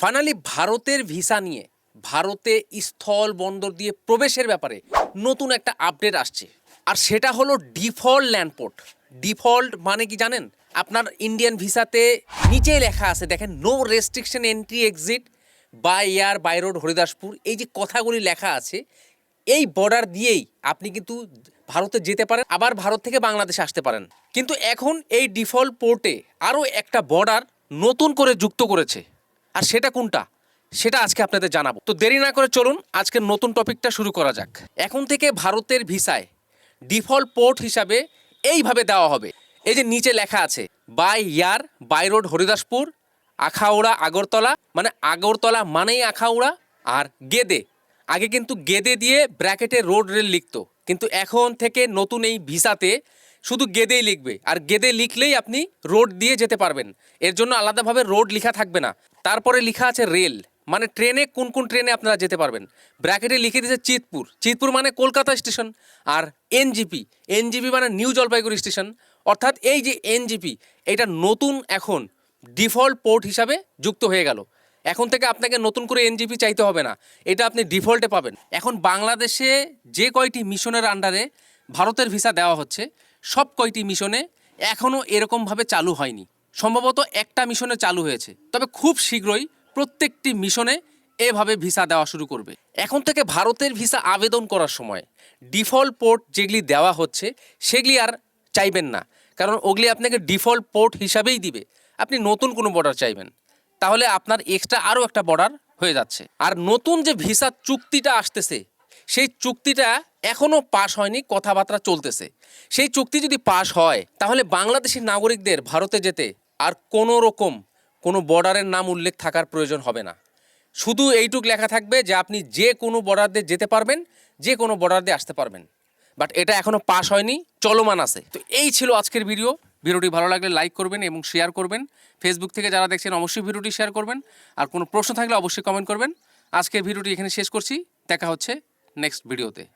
Finally ভারতের visa নিয়ে ভারতে স্থল বন্দর দিয়ে প্রবেশের ব্যাপারে নতুন একটা আপডেট আসছে। আর সেটা হলো ডিফল্ট ল্যান্ডপোর্ট ডিফল্ট মানে কি জানেন? আপনার ইন্ডিয়ান ভিসাতে নিচে লেখা আছে, দেখেন no restriction entry exit by air by road Haridaspur. এই যে কথাগুলি লেখা আছে, এই বর্ডার দিয়েই আপনি কিন্তু ভারতে যেতে পারেন, আবার ভারত থেকে বাংলাদেশে আসতে পারেন। কিন্তু এখন এই ডিফল্ট পোর্টে আরও একটা বর্ডার নতুন করে যুক্ত করেছে। আর সেটা কোনটা? সেটা আজকে আপনাদের জানাব। তো দেরি না করে চলুন আজকের নতুন টপিকটা শুরু করা যাক। এখন থেকে ভারতের ভিসায় ডিফল্ট পোর্ট হিসাবে এইভাবে দেওয়া হবে। এই যে নিচে লেখা আছে, by air, by road, Haridaspur, Akhaura, Agartala মানে আগরতলা মানেই আখাউড়া আর গেদে। আগে কিন্তু গেদে দিয়ে ব্র্যাকেটে রোড রেল লিখতো। কিন্তু এখন থেকে নতুন এই ভিসাতে শুধু গেদেই লিখবে। আর গেদে লিখলেই আপনি রোড দিয়ে যেতে পারবেন। এর জন্য আলাদাভাবে রোড লেখা থাকবে না। তারপরে লেখা আছে রেল। মানে ট্রেনে কোন কোন ট্রেনে আপনারা যেতে পারবেন। ব্র্যাকেটে লিখে দিয়েছে চিতপুর। চিতপুর মানে কলকাতা স্টেশন। আর এনজিপি। এনজিপি মানে নিউ জলপাইগুড়ি স্টেশন। অর্থাৎ এই যে এনজিপি, এটা নতুন এখন ডিফল্ট পোর্ট হিসাবে যুক্ত হয়ে গেল। এখন থেকে আপনাকে নতুন করে এনজিপি চাইতে হবে না। এটা আপনি ডিফল্টে পাবেন। এখন বাংলাদেশে যে কয়টি মিশনের আন্ডারে ভারতের ভিসা দেওয়া হচ্ছে সব কয়টি মিশনে এখনও এরকমভাবে চালু হয়নি। সম্ভবত একটা মিশনে চালু হয়েছে। তবে খুব শীঘ্রই প্রত্যেকটি মিশনে এভাবে ভিসা দেওয়া শুরু করবে। এখন থেকে ভারতের ভিসা আবেদন করার সময় ডিফল্ট পোর্ট যেগুলি দেওয়া হচ্ছে, সেগুলি আর চাইবেন না। কারণ ওগুলি আপনাকে ডিফল্ট পোর্ট হিসাবেই দিবে। আপনি নতুন কোনো বর্ডার চাইবেন। তাহলে আপনার এক্সট্রা আরও একটা বর্ডার হয়ে যাচ্ছে। আর নতুন যে ভিসা চুক্তিটা আসতেছে সেই চুক্তিটা এখনও পাশ হয়নি, কথাবার্তা চলতেছে। সেই চুক্তি যদি পাশ হয়, তাহলে বাংলাদেশের নাগরিকদের ভারতে যেতে আর কোনো রকম কোনো বর্ডারের নাম উল্লেখ থাকার প্রয়োজন হবে না। শুধু এইটুক লেখা থাকবে যে আপনি যে কোনো বর্ডার দিয়ে যেতে পারবেন, যে কোনো বর্ডার দিয়ে আসতে পারবেন। বাট এটা এখনও পাস হয়নি, চলমান আছে। তো এই ছিল আজকের ভিডিও। ভিডিওটি ভালো লাগলে লাইক করবেন এবং শেয়ার করবেন। ফেসবুক থেকে যারা দেখছেন, অবশ্যই ভিডিওটি শেয়ার করবেন। আর কোনো প্রশ্ন থাকলে অবশ্যই কমেন্ট করবেন। আজকের ভিডিওটি এখানে শেষ করছি। দেখা হচ্ছে नेक्स्ट व्हिडिओ ते.